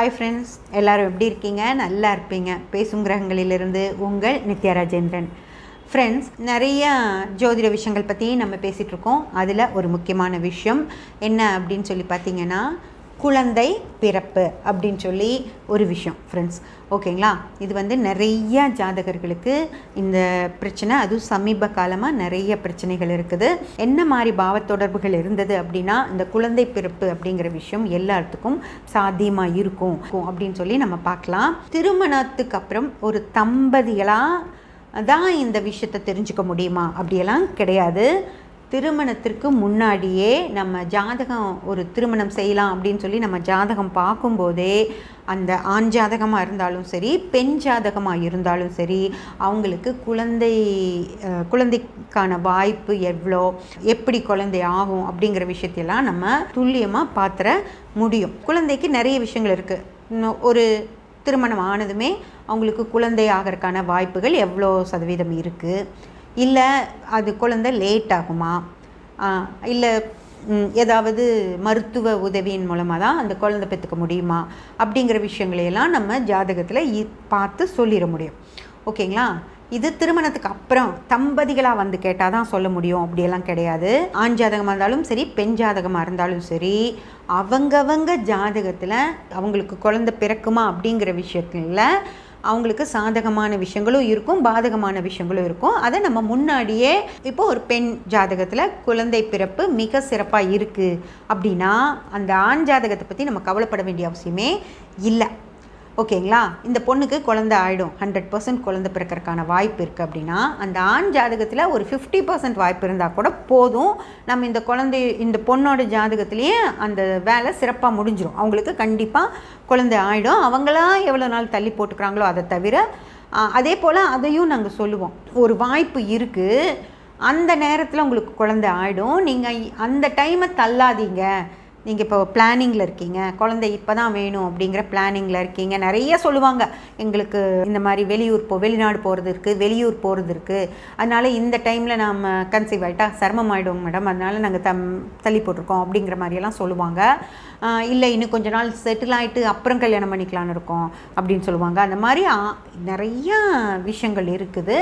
Hi friends எல்லோரும் எப்படி இருக்கீங்க? நல்லா இருப்பீங்க. பேசும் கிரகங்களிலிருந்து உங்கள் நித்யா ராஜேந்திரன். ஃப்ரெண்ட்ஸ் நிறைய ஜோதிட விஷயங்கள் பற்றி நம்ம பேசிகிட்ருக்கோம் அதில் ஒரு முக்கியமான விஷயம் என்ன அப்படின்னு சொல்லி பார்த்தீங்கன்னா குழந்தை பிறப்பு அப்படின்னு சொல்லி ஒரு விஷயம் ஃப்ரெண்ட்ஸ் ஓகேங்களா இது வந்து நிறைய ஜாதகர்களுக்கு இந்த பிரச்சனை அதுவும் சமீப காலமாக நிறைய பிரச்சனைகள் இருக்குது. என்ன மாதிரி பாவத்தொடர்புகள் இருந்தது அப்படின்னா இந்த குழந்தை பிறப்பு அப்படிங்கிற விஷயம் எல்லாத்துக்கும் சாத்தியமாக இருக்கும் அப்படின்னு சொல்லி நம்ம பார்க்கலாம். திருமணத்துக்கு அப்புறம் ஒரு தம்பதிகளாக தான் இந்த விஷயத்தை தெரிஞ்சுக்க முடியுமா? அப்படியெல்லாம் கிடையாது. திருமணத்திற்கு முன்னாடியே நம்ம ஜாதகம் ஒரு திருமணம் செய்யலாம் அப்படின்னு சொல்லி நம்ம ஜாதகம் பார்க்கும்போதே அந்த ஆண் ஜாதகமாக இருந்தாலும் சரி பெண் ஜாதகமாக இருந்தாலும் சரி அவங்களுக்கு குழந்தை குழந்தைக்கான வாய்ப்பு எவ்வளோ எப்படி குழந்தை ஆகும் அப்படிங்கிற விஷயத்தையெல்லாம் நம்ம துல்லியமாக பார்த்துற முடியும். குழந்தைக்கு நிறைய விஷயங்கள் இருக்குது ஒரு திருமணம் ஆனதுமே அவங்களுக்கு குழந்தை ஆகிறதுக்கான வாய்ப்புகள் எவ்வளோ சதவீதம் இருக்குது இல்லை அது குழந்தை லேட் ஆகுமா? இல்லை ஏதாவது மருத்துவ உதவியின் மூலமாக தான் அந்த குழந்தை பெற்றுக்க முடியுமா? அப்படிங்கிற விஷயங்களையெல்லாம் நம்ம ஜாதகத்தில் இ- பார்த்து சொல்லிட முடியும். ஓகேங்களா? இது திருமணத்துக்கு அப்புறம் தம்பதிகளாக வந்து கேட்டால் தான் சொல்ல முடியும். அப்படியெல்லாம் கிடையாது. ஆண் ஜாதகமாக இருந்தாலும் சரி பெண் ஜாதகமாக இருந்தாலும் சரி அவங்கவங்க ஜாதகத்தில் அவங்களுக்கு குழந்தை பிறக்குமா அப்படிங்கிற விஷயத்தில் அவங்களுக்கு சாதகமான விஷயங்களும் இருக்கும் பாதகமான விஷயங்களும் இருக்கும். அதை நம்ம முன்னாடியே இப்போ ஒரு பெண் ஜாதகத்தில் குழந்தை பிறப்பு மிக சிறப்பாக இருக்குது அப்படின்னா அந்த ஆண் ஜாதகத்தை பற்றி நம்ம கவலைப்பட வேண்டிய அவசியமே இல்லை. ஓகேங்களா? இந்த பொண்ணுக்கு குழந்தை ஆகிடும் ஹண்ட்ரட் பர்சன்ட் குழந்தை பிறக்கிறதுக்கான வாய்ப்பு இருக்குது அப்படின்னா அந்த ஆண் ஜாதகத்தில் ஒரு ஃபிஃப்டி பர்சன்ட் வாய்ப்பு இருந்தால் கூட போதும். நம்ம இந்த குழந்தை இந்த பொண்ணோட ஜாதகத்திலேயே அந்த வேலை சிறப்பாக முடிஞ்சிடும் அவங்களுக்கு கண்டிப்பாக குழந்தை ஆகிடும் அவங்களா எவ்வளோ நாள் தள்ளி போட்டுக்கிறாங்களோ அதை தவிர அதே போல் அதையும் நாங்கள் சொல்லுவோம். ஒரு வாய்ப்பு இருக்குது அந்த நேரத்தில் உங்களுக்கு குழந்தை ஆகிடும் நீங்கள் அந்த டைமை தள்ளாதீங்க. நீங்கள் இப்போ பிளானிங்கில் இருக்கீங்க குழந்தை இப்போ தான் வேணும் அப்படிங்கிற பிளானிங்கில் இருக்கீங்க. நிறைய சொல்லுவாங்க எங்களுக்கு இந்த மாதிரி வெளியூர் போ வெளிநாடு போகிறது இருக்குது வெளியூர் போகிறது இருக்குது அதனால் இந்த டைமில் நாம் கன்சீவ் ஆகிட்டா சிரமம் ஆகிடுவோம் மேடம் அதனால் நாங்கள் தம் தள்ளி போட்டிருக்கோம் அப்படிங்கிற மாதிரியெல்லாம் சொல்லுவாங்க. இல்லை இன்னும் கொஞ்ச நாள் செட்டில் ஆகிட்டு அப்புறம் கல்யாணம் பண்ணிக்கலான்னு இருக்கோம் அப்படின்னு சொல்லுவாங்க. அந்த மாதிரி ஆ- விஷயங்கள் இருக்குது.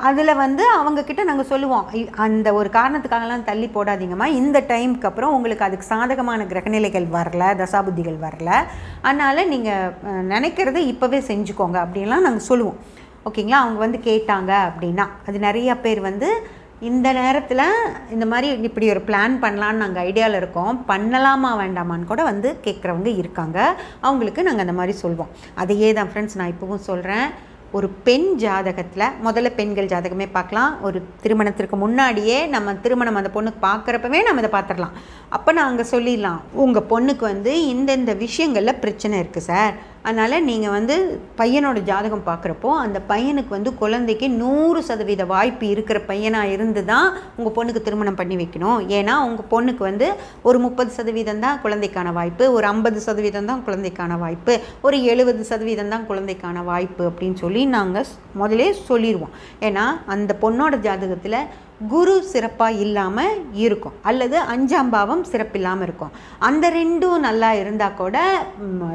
அதில் வந்து அவங்கக்கிட்ட நாங்கள் சொல்லுவோம் இ- அந்த ஒரு காரணத்துக்காகலாம் தள்ளி போடாதீங்கம்மா. இந்த டைமுக்கு அப்புறம் உங்களுக்கு அதுக்கு சாதகமான கிரகநிலைகள் வரல தசாபுத்திகள் வரல. அதனால் நீங்கள் நினைக்கிறத இப்போவே செஞ்சுக்கோங்க அப்படின்லாம் நாங்கள் சொல்லுவோம். ஓகேங்களா? அவங்க வந்து கேட்டாங்க அப்படின்னா அது நிறையா பேர் வந்து இந்த நேரத்தில் இந்த மாதிரி இப்படி ஒரு பிளான் பண்ணலான்னு நாங்கள் ஐடியாவில் இருக்கோம் பண்ணலாமா வேண்டாமான்னு கூட வந்து கேட்குறவங்க இருக்காங்க. அவங்களுக்கு நாங்கள் அந்த மாதிரி சொல்வோம். அதையே தான் ஃப்ரெண்ட்ஸ் நான் இப்போவும் சொல்கிறேன் ஒரு பெண் ஜாதகத்தில் முதல்ல பெண்கள் ஜாதகமே பார்க்கலாம். ஒரு திருமணத்திற்கு முன்னாடியே நம்ம திருமணம் அந்த பொண்ணுக்கு பார்க்குறப்பவே நம்ம இதை பார்த்துடலாம். அப்போ நாங்கள் சொல்லிடலாம். உங்கள் பொண்ணுக்கு வந்து இந்தந்த விஷயங்களில் பிரச்சனை இருக்குது சார். அதனால் நீங்கள் வந்து பையனோட ஜாதகம் பார்க்குறப்போ அந்த பையனுக்கு வந்து குழந்தைக்கு நூறு சதவீத வாய்ப்பு இருக்கிற பையனாக இருந்து தான் உங்கள் பொண்ணுக்கு திருமணம் பண்ணி வைக்கணும். ஏன்னா உங்கள் பொண்ணுக்கு வந்து ஒரு முப்பது சதவீதம் தான் குழந்தைக்கான வாய்ப்பு ஒரு ஐம்பது சதவீதம் தான் குழந்தைக்கான வாய்ப்பு ஒரு எழுபது சதவீதம் தான் குழந்தைக்கான வாய்ப்பு அப்படின்னு சொல்லி நாங்கள் முதலே சொல்லிடுவோம் ஏன்னா அந்த பொண்ணோட ஜாதகத்தில் குரு சிறப்பாக இல்லாமல் இருக்கும். அல்லது அஞ்சாம் பாவம் சிறப்பில்லாமல் இருக்கும். அந்த ரெண்டும் நல்லா இருந்தால் கூட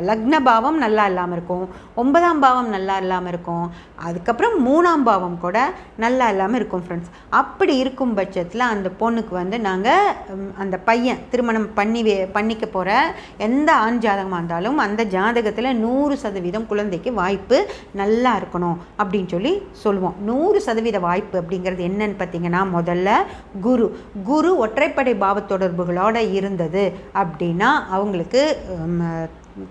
லக்ன பாவம் நல்லா இல்லாமல் இருக்கும். ஒன்பதாம் பாவம் நல்லா இல்லாமல் இருக்கும். அதுக்கப்புறம் மூணாம் பாவம் கூட நல்லா இல்லாமல் இருக்கும் ஃப்ரெண்ட்ஸ் அப்படி இருக்கும் பட்சத்தில் அந்த பொண்ணுக்கு வந்து நாங்கள் அந்த பையன் திருமணம் பண்ணி வே- பண்ணிக்க போகிற எந்த ஆண் ஜாதகமாக இருந்தாலும் அந்த ஜாதகத்தில் நூறு சதவீதம் குழந்தைக்கு வாய்ப்பு நல்லா இருக்கணும் அப்படின்னு சொல்லி சொல்லுவோம். நூறு சதவீத வாய்ப்பு அப்படிங்கிறது என்னன்னு பார்த்தீங்கன்னா முதல்ல குரு. குரு ஒற்றைப்படை பாவ தொடர்புகளோடு இருந்தது அப்படின்னா அவங்களுக்கு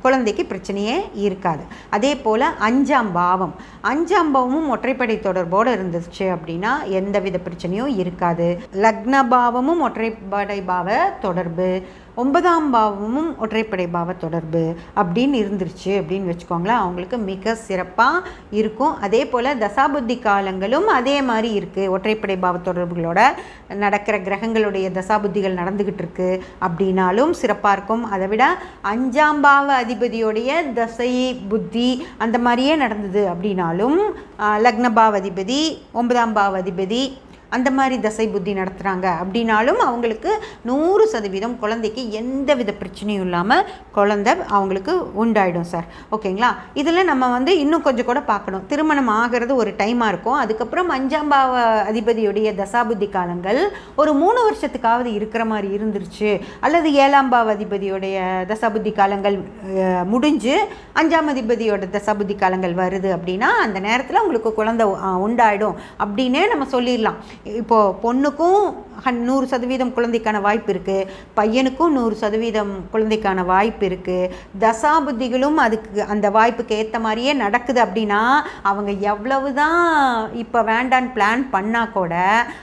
குழந்தைக்கு பிரச்சனையே இருக்காது. அதே போல் அஞ்சாம் பாவம். அஞ்சாம் பாவமும் ஒற்றைப்படை தொடர்போடு இருந்துச்சு அப்படின்னா எந்தவித பிரச்சனையும் இருக்காது. லக்ன பாவமும் ஒற்றைப்படை பாவ தொடர்பு. ஒன்பதாம் பாவமும் ஒற்றைப்படை பாவ தொடர்பு அப்படின்னு இருந்துருச்சு அப்படின்னு வச்சுக்கோங்களேன். அவங்களுக்கு மிக சிறப்பாக இருக்கும். அதே போல் தசாபுத்தி காலங்களும் அதே மாதிரி இருக்குது ஒற்றைப்படை பாவ தொடர்புகளோட நடக்கிற கிரகங்களுடைய தசாபுத்திகள் நடந்துக்கிட்டு இருக்கு அப்படின்னாலும் சிறப்பாக இருக்கும். அதை விட அஞ்சாம் பாவ அதிபதியோடைய தசை புத்தி அந்த மாதிரியே நடந்தது அப்படின்னாலும் லக்னபாவ அதிபதி ஒன்பதாம் பாவ அதிபதி அந்த மாதிரி தசை புத்தி நடத்துகிறாங்க அப்படின்னாலும் அவங்களுக்கு நூறு சதவீதம் குழந்தைக்கு எந்த வித பிரச்சனையும் இல்லாமல் குழந்தை அவங்களுக்கு உண்டாயிடும் சார். ஓகேங்களா? இதில் நம்ம வந்து இன்னும் கொஞ்சம் கூட பார்க்கணும். திருமணம் ஆகிறது ஒரு டைமாக இருக்கும். அதுக்கப்புறம் அஞ்சாம் பாவ அதிபதியுடைய தசாபுத்தி காலங்கள் ஒரு மூணு வருஷத்துக்காவது இருக்கிற மாதிரி இருந்துருச்சு. அல்லது ஏழாம் பாவ அதிபதியுடைய தசாபுத்தி காலங்கள் முடிஞ்சு அஞ்சாம் அதிபதியோட தசாபுத்தி காலங்கள் வருது அப்படின்னா அந்த நேரத்தில் உங்களுக்கு குழந்தை உண்டாயிடும் அப்படின்னே நம்ம சொல்லிடலாம். இப்போது பொண்ணுக்கும் ஹன் நூறு சதவீதம் குழந்தைக்கான வாய்ப்பு இருக்குது பையனுக்கும் நூறு சதவீதம் குழந்தைக்கான வாய்ப்பு இருக்குது தசாபுத்திகளும் அதுக்கு அந்த வாய்ப்புக்கு ஏற்ற மாதிரியே நடக்குது அப்படின்னா அவங்க எவ்வளவு தான் இப்போ வேண்டான்னு பிளான் பண்ணால் கூட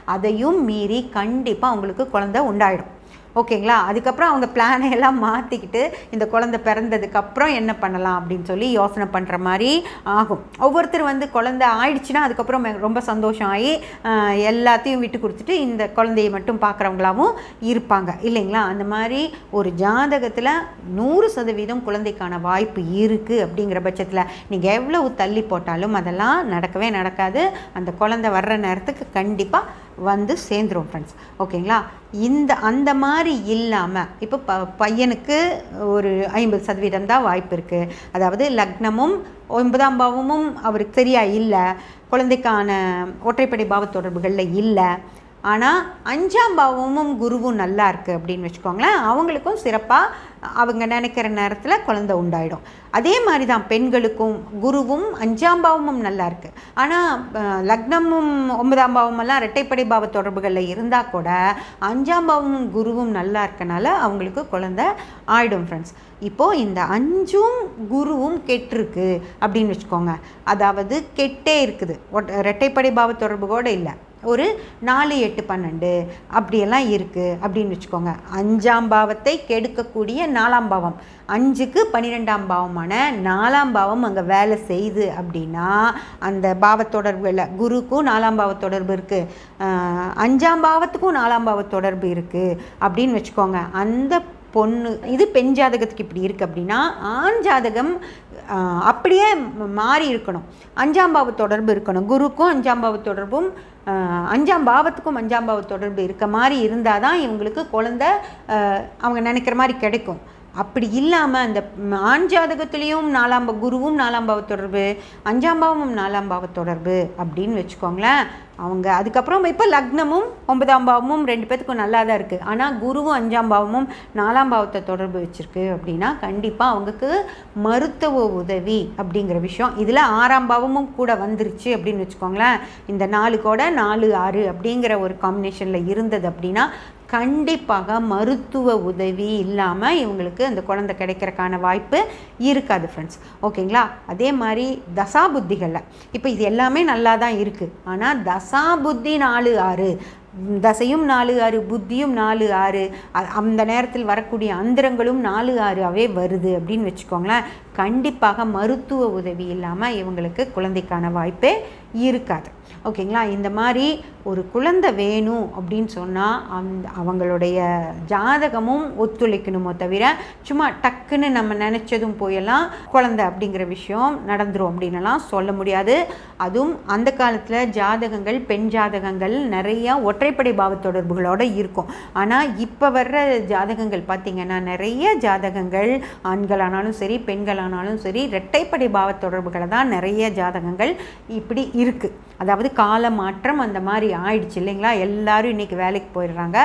அதையும் மீறி கண்டிப்பாக அவங்களுக்கு குழந்தை உண்டாயிடும். ஓகேங்களா? அதுக்கப்புறம் அவங்க பிளானை எல்லாம் மாற்றிக்கிட்டு இந்த குழந்தை பிறந்ததுக்கப்புறம் என்ன பண்ணலாம் அப்படின்னு சொல்லி யோசனை பண்ணுற மாதிரி ஆகும். ஒவ்வொருத்தர் வந்து குழந்தை ஆயிடுச்சுன்னா அதுக்கப்புறம் ரொம்ப சந்தோஷம் ஆகி எல்லாத்தையும் விட்டு கொடுத்துட்டு இந்த குழந்தையை மட்டும் பார்க்குறவங்களாவும் இருப்பாங்க. இல்லைங்களா? அந்த மாதிரி ஒரு ஜாதகத்தில் நூறு சதவீதம் குழந்தைக்கான வாய்ப்பு இருக்குது அப்படிங்கிற பட்சத்தில் நீங்கள் எவ்வளவு தள்ளி போட்டாலும் அதெல்லாம் நடக்கவே நடக்காது. அந்த குழந்தை வர்ற நேரத்துக்கு கண்டிப்பாக வந்து சேர்ந்துரும் ஃப்ரெண்ட்ஸ் ஓகேங்களா? இந்த அந்த மாதிரி இல்லாமல் இப்போ ப பையனுக்கு ஒரு ஐம்பது சதவீதம் தான் வாய்ப்பு இருக்குது அதாவது லக்னமும் ஒன்பதாம் பாவமும் அவருக்கு சரியாக இல்லை. குழந்தைக்கான ஒற்றைப்படை பாவ தொடர்புகளில் இல்லை. ஆனால் அஞ்சாம் பாவமும் குருவும் நல்லா இருக்குது அப்படின்னு வச்சுக்கோங்களேன். அவங்களுக்கும் சிறப்பாக அவங்க நினைக்கிற நேரத்தில் குழந்தை உண்டாயிடும். அதே மாதிரி தான் பெண்களுக்கும் குருவும் அஞ்சாம் பாவமும் நல்லா இருக்குது ஆனால் லக்னமும் ஒன்பதாம் பாவமெல்லாம் இரட்டைப்படை பாவ தொடர்புகளில் இருந்தால் கூட அஞ்சாம் பாவமும் குருவும் நல்லா இருக்கனால அவங்களுக்கு குழந்தை ஆயிடும் ஃப்ரெண்ட்ஸ் இப்போது இந்த அஞ்சும் குருவும் கெட்டிருக்கு அப்படின்னு வச்சுக்கோங்க. அதாவது கெட்டே இருக்குது. ஒட்- இரட்டைப்படை பாவ தொடர்பு கூட இல்லை. ஒரு நாலு எட்டு பன்னெண்டு. அப்படியெல்லாம் இருக்குது அப்படின்னு வச்சுக்கோங்க. அஞ்சாம் பாவத்தை கெடுக்கக்கூடிய நாலாம் பாவம். அஞ்சுக்கு பன்னிரெண்டாம் பாவமான நாலாம் பாவம் அங்கே வேலை செய்யுது அப்படின்னா அந்த பாவ தொடர்புல குருக்கும் நாலாம் பாவ தொடர்பு இருக்குது அஞ்சாம் பாவத்துக்கும் நாலாம் பாவ தொடர்பு இருக்குது அப்படின்னு வச்சுக்கோங்க. அந்த பொண்ணு இது பெண் ஜாதகத்துக்கு இப்படி இருக்குது அப்படின்னா ஆண் ஜாதகம் அப்படியே மாறி இருக்கணும். அஞ்சாம் பாவ தொடர்பு இருக்கணும். குருக்கும் அஞ்சாம் பாவ தொடர்பும் அஞ்சாம் பாவத்துக்கும் அஞ்சாம் பாவ தொடர்பு இருக்க மாதிரி இருந்தால் தான் இவங்களுக்கு குழந்த அவங்க நினைக்கிற மாதிரி கிடைக்கும். அப்படி இல்லாமல் அந்த ஆண் ஜாதகத்துலேயும் நாலாம் குருவும் நாலாம் பாவ தொடர்பு அஞ்சாம் பாவமும் நாலாம் பாவ தொடர்பு அப்படின்னு வச்சுக்கோங்களேன். அவங்க அதுக்கப்புறம் இப்போ லக்னமும் ஒன்பதாம் பாவமும் ரெண்டு பேத்துக்கும் நல்லா தான் இருக்குது ஆனால் குருவும் அஞ்சாம் பாவமும் நாலாம் பாவத்தை தொடர்பு வச்சுருக்கு அப்படின்னா கண்டிப்பாக அவங்களுக்கு மருத்துவ உதவி அப்படிங்கிற விஷயம். இதில் ஆறாம் பாவமும் கூட வந்துருச்சு அப்படின்னு வச்சுக்கோங்களேன். இந்த நாலு கூட நாலு ஆறு அப்படிங்கிற ஒரு காம்பினேஷனில் இருந்தது அப்படின்னா கண்டிப்பாக மருத்துவ உதவி இல்லாமல் இவங்களுக்கு அந்த குழந்தை கிடைக்கிறக்கான வாய்ப்பு இருக்காது ஃப்ரெண்ட்ஸ் ஓகேங்களா அதே மாதிரி தசாபுத்திகளில். இப்போ இது எல்லாமே நல்லா தான் இருக்குது ஆனால் தசாபுத்தி நாலு ஆறு தசையும் நாலு ஆறு புத்தியும் நாலு ஆறு அந்த நேரத்தில் வரக்கூடிய அந்தரங்களும் நாலு ஆறாவே வருது அப்படின்னு வச்சுக்கோங்களேன். கண்டிப்பாக மருத்துவ உதவி இல்லாமல் இவங்களுக்கு குழந்தைக்கான வாய்ப்பே இருக்காது. ஓகேங்களா? இந்த மாதிரி ஒரு குழந்தை வேணும் அப்படின்னு சொன்னால் அந்த அவங்களுடைய ஜாதகமும் ஒத்துழைக்கணுமோ தவிர சும்மா டக்குன்னு நம்ம நினச்சதும் போயெல்லாம் குழந்தை அப்படிங்கிற விஷயம் நடந்துடும் அப்படின்னுலாம் சொல்ல முடியாது. அதுவும் அந்த காலத்தில் ஜாதகங்கள் பெண் ஜாதகங்கள் நிறையா ஒற்றைப்படை பாவ தொடர்புகளோடு இருக்கும். ஆனால் இப்போ வர்ற ஜாதகங்கள் பார்த்திங்கன்னா நிறைய ஜாதகங்கள் ஆண்களானாலும் சரி பெண்களானாலும் சரி இரட்டைப்படை பாவ தொடர்புகளை தான் நிறைய ஜாதகங்கள் இப்படி இருக்குது அதாவது கால மாற்றம் அந்த மாதிரி ஆயிடுச்சு இல்லைங்களா? எல்லாரும் இன்றைக்கி வேலைக்கு போயிடுறாங்க.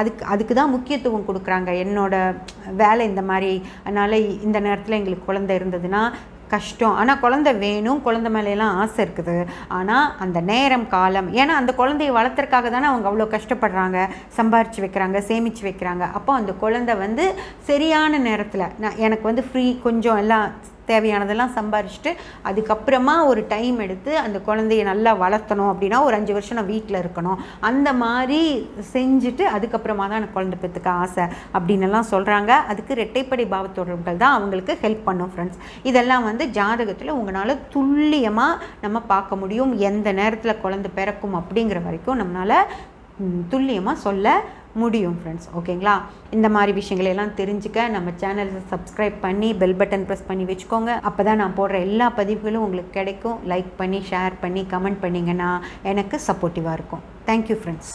அதுக்கு அதுக்கு தான் முக்கியத்துவம் கொடுக்குறாங்க. என்னோட வேலை இந்த மாதிரி அதனால் இந்த நேரத்தில் எங்களுக்கு குழந்தை இருந்ததுன்னா கஷ்டம். ஆனால் குழந்தை வேணும் குழந்தை மேலேலாம் ஆசை இருக்குது. ஆனால் அந்த நேரம் காலம் ஏன்னா அந்த குழந்தைய வளர்த்துறதுக்காக தானே அவங்க அவ்வளோ கஷ்டப்படுறாங்க. சம்பாரித்து வைக்கிறாங்க சேமித்து வைக்கிறாங்க. அப்போ அந்த குழந்தை வந்து சரியான நேரத்தில் நான் எனக்கு வந்து ஃப்ரீ கொஞ்சம் எல்லாம் தேவையானதெல்லாம் சம்பாரிச்சுட்டு அதுக்கப்புறமா ஒரு டைம் எடுத்து அந்த குழந்தைய நல்லா வளர்த்தணும் அப்படின்னா ஒரு அஞ்சு வருஷம் நான் வீட்டில் இருக்கணும். அந்த மாதிரி செஞ்சுட்டு அதுக்கப்புறமா தான் எனக்கு குழந்தை பெற்றுக்க ஆசை அப்படின்னு எல்லாம் சொல்கிறாங்க அதுக்கு ரெட்டைப்படை பாவ தான் அவங்களுக்கு ஹெல்ப் பண்ணும் ஃப்ரெண்ட்ஸ் இதெல்லாம் வந்து ஜாதகத்தில் உங்களால் துல்லியமாக நம்ம பார்க்க முடியும். எந்த நேரத்தில் குழந்தை பிறக்கும் அப்படிங்கிற வரைக்கும் நம்மளால் துல்லியமாக சொல்ல முடியும் ஃப்ரெண்ட்ஸ் ஓகேங்களா? இந்த மாதிரி விஷயங்களையெல்லாம் தெரிஞ்சுக்க நம்ம சேனலை சப்ஸ்கிரைப் பண்ணி பெல் பட்டன் ப்ரெஸ் பண்ணி வச்சுக்கோங்க. அப்போ தான் நான் போடுற எல்லா பதிவுகளும் உங்களுக்கு கிடைக்கும். லைக் பண்ணி ஷேர் பண்ணி கமெண்ட் பண்ணிங்கன்னா எனக்கு சப்போர்ட்டிவாக இருக்கும். Thank you friends